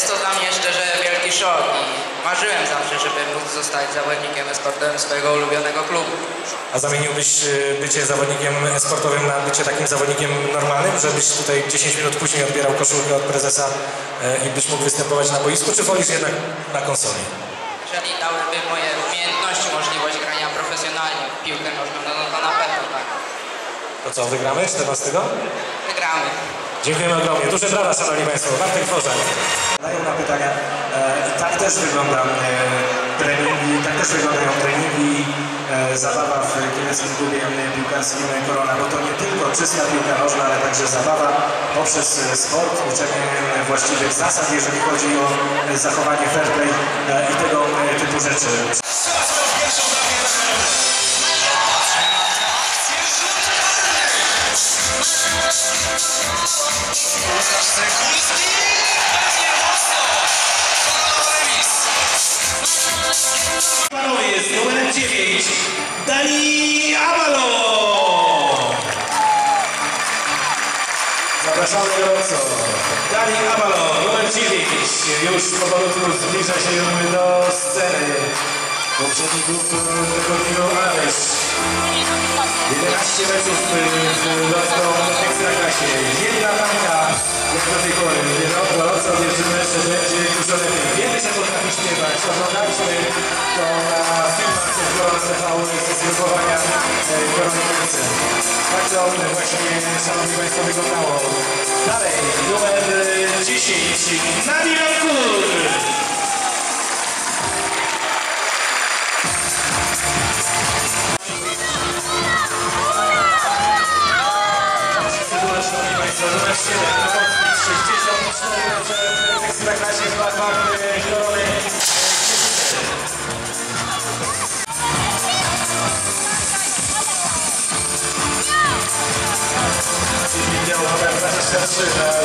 dla mnie szczerze wielki szok i marzyłem zawsze, żeby móc zostać zawodnikiem sportowym swojego ulubionego klubu. A zamieniłbyś y, bycie zawodnikiem sportowym na bycie takim zawodnikiem normalnym, żebyś tutaj 10 minut później odbierał koszulkę od prezesa y, i byś mógł występować na boisku, czy wolisz jednak na konsoli? Jeżeli dałyby moje umiejętności możliwość grania profesjonalnie w piłkę nożną, no to na pewno tak. To co, wygramy 14? Wygramy. Dziękujemy ogromnie. Duże brawa, szanowni państwo. Bartek Dworzak. Dają na pytania. E, I tak też wygląda e, treningi, tak też wyglądają treningi, e, zabawa w kieleckim klubie piłkarskim Korona, bo to nie tylko czysta piłka nożna, ale także zabawa poprzez sport, uczenie właściwych zasad, jeżeli chodzi o zachowanie fair play i tego typu rzeczy. Łukasz Cekulski pewnie mocno. Panowie jest numerem 9 Dani Amalo. Zapraszamy. Dani numer 9. Już powolutku zbliża się do sceny. Poprzedni klub tego dnia Aleś. 11 meczów w Lotto Ekstraklasie. Jedna bramka jak do tej pory. No, gorąco wierzymy, że będzie dużo lepiej. Wiemy, że potrafi śpiewać. Oglądaliśmy to na filmach z Korona TV ze zgrupowania Korony Kielce. Tak to właśnie, szanowni państwo, wyglądało. Dalej, numer 10. Nadia Kur.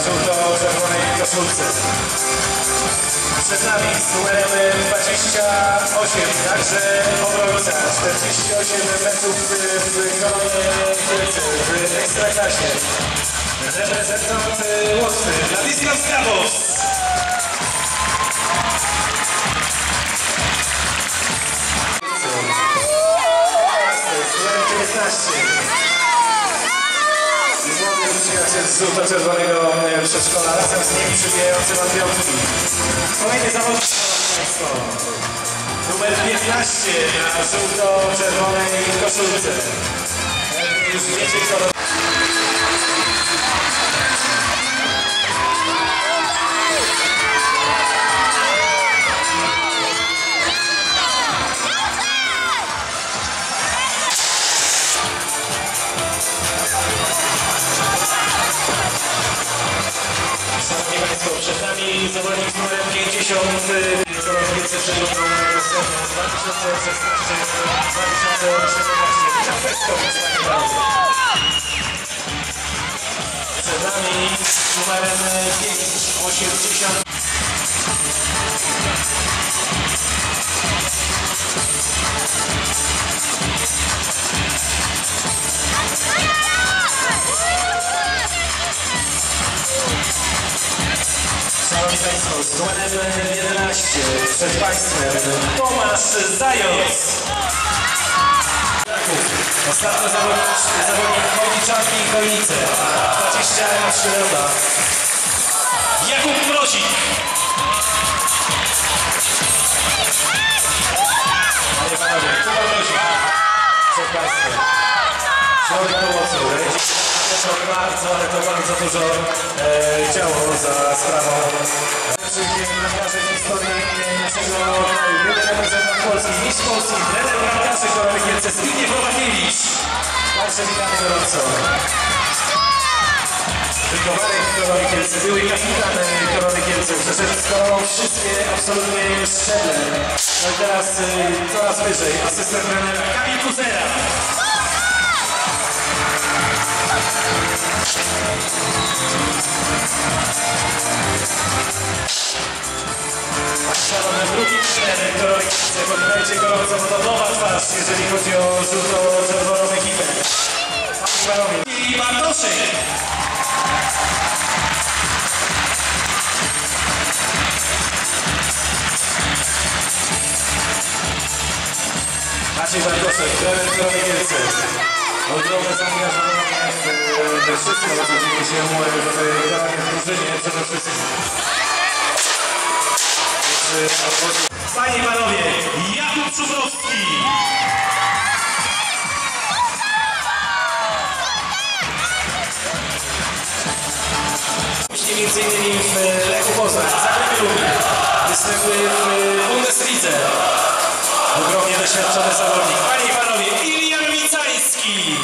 Żółto-czerwonej koszulce. Przed nami numerem 28, także obrońca, 48 meczów w Koronie Kielce, w Ekstraklasie. Reprezentant Łotwy, Władysław Skabos. Numer 19. Młody przyjaciel z żółto-czerwonego e, przedszkola, razem z nimi przybijający na piątki. Kolejny zawodnik. Numer 15 na żółto-czerwonej koszulce. E, Już wiecie kto Przed nami numerem 5, 80. Szanowni Państwo, z numerem 11 przed Państwem Tomasz Zając. Ostatnio zawodnik, zawodnik Chojniczanki i Chojnice. 23 lata. Jakub Mrozik. Panie Panowie, Kuba Mrozik. Przed Państwem. Środek pomocy. Bardzo, ale to bardzo dużo e, działo za sprawą naszych bramkarzy w historii naszego kraju. Były reprezentant Polski, mistrz Polski, trener bramkarzy Korony Kielce, Zbigniew Robakiewicz. Także witamy gorąco. Wychowanek Korony Kielce, były kapitan Korony Kielce, przeszedł z Koroną wszystkie absolutnie szczeble. No teraz y, coraz wyżej, asystent trenera Kamil. Szanowny drugi Szalone drugi cztery koloristy, podajcie go zawodowa twarz, jeżeli chodzi o żółto-czerwoną ekipę. I Bartoszyk! Maciej Bartoszyk, trener Kronej Wielce. Ogromne zaangażowanie w wszystko, co dzieje się w drużynie przede wszystkim. Panie i panowie, Jakub Czubrowski! Później między innymi w Lechu Poznań, Zagrebiu, występuje w Bundeslidze. Ogromnie doświadczony zawodnik. Panie i panowie, Ilian Wicański!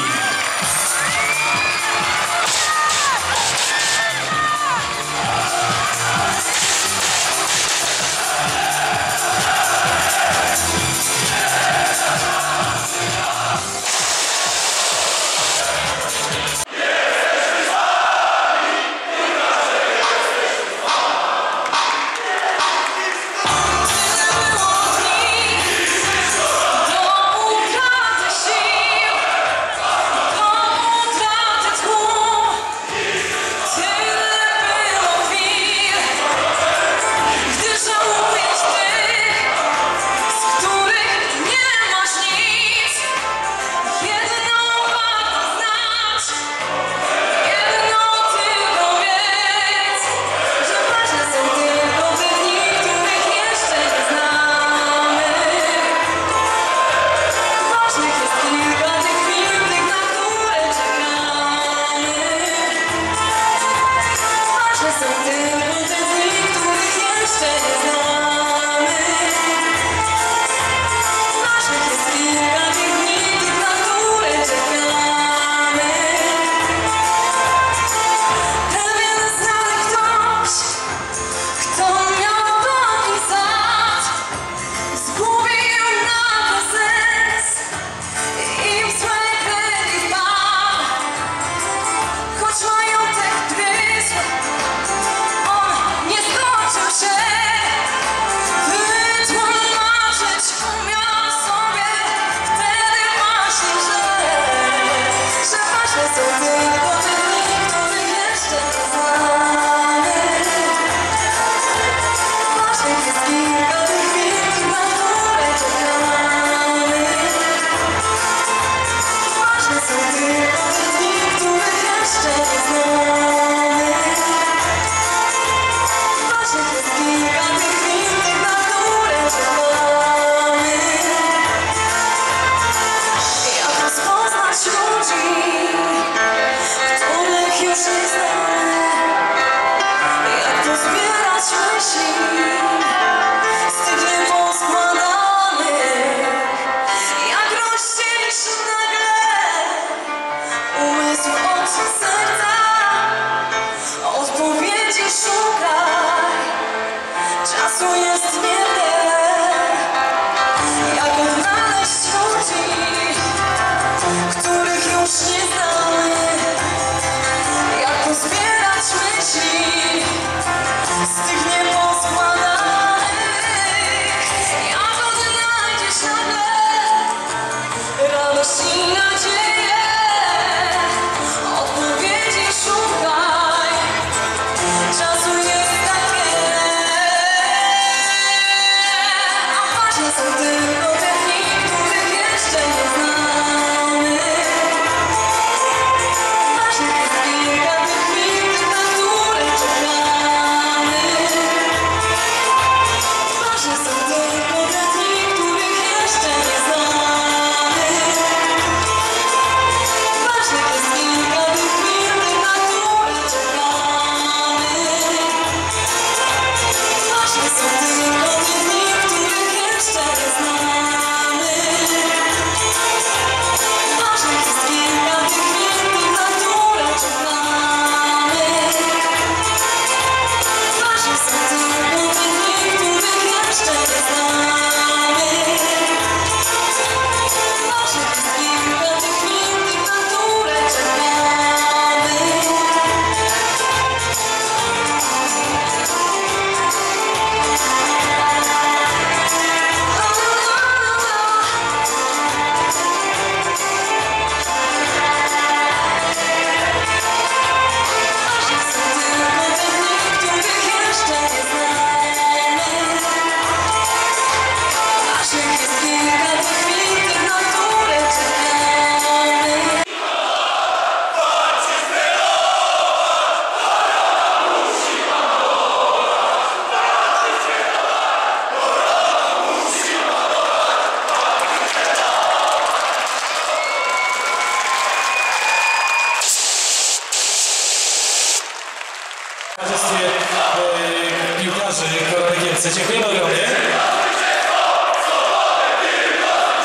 Kielce. Dziękujemy ogromnie.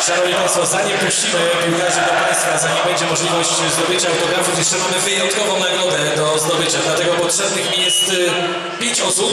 Szanowni Państwo, zanim puścimy piłkarzy do Państwa, zanim będzie możliwość zdobycia autografów, jeszcze mamy wyjątkową nagrodę do zdobycia, dlatego potrzebnych mi jest e, pięć osób.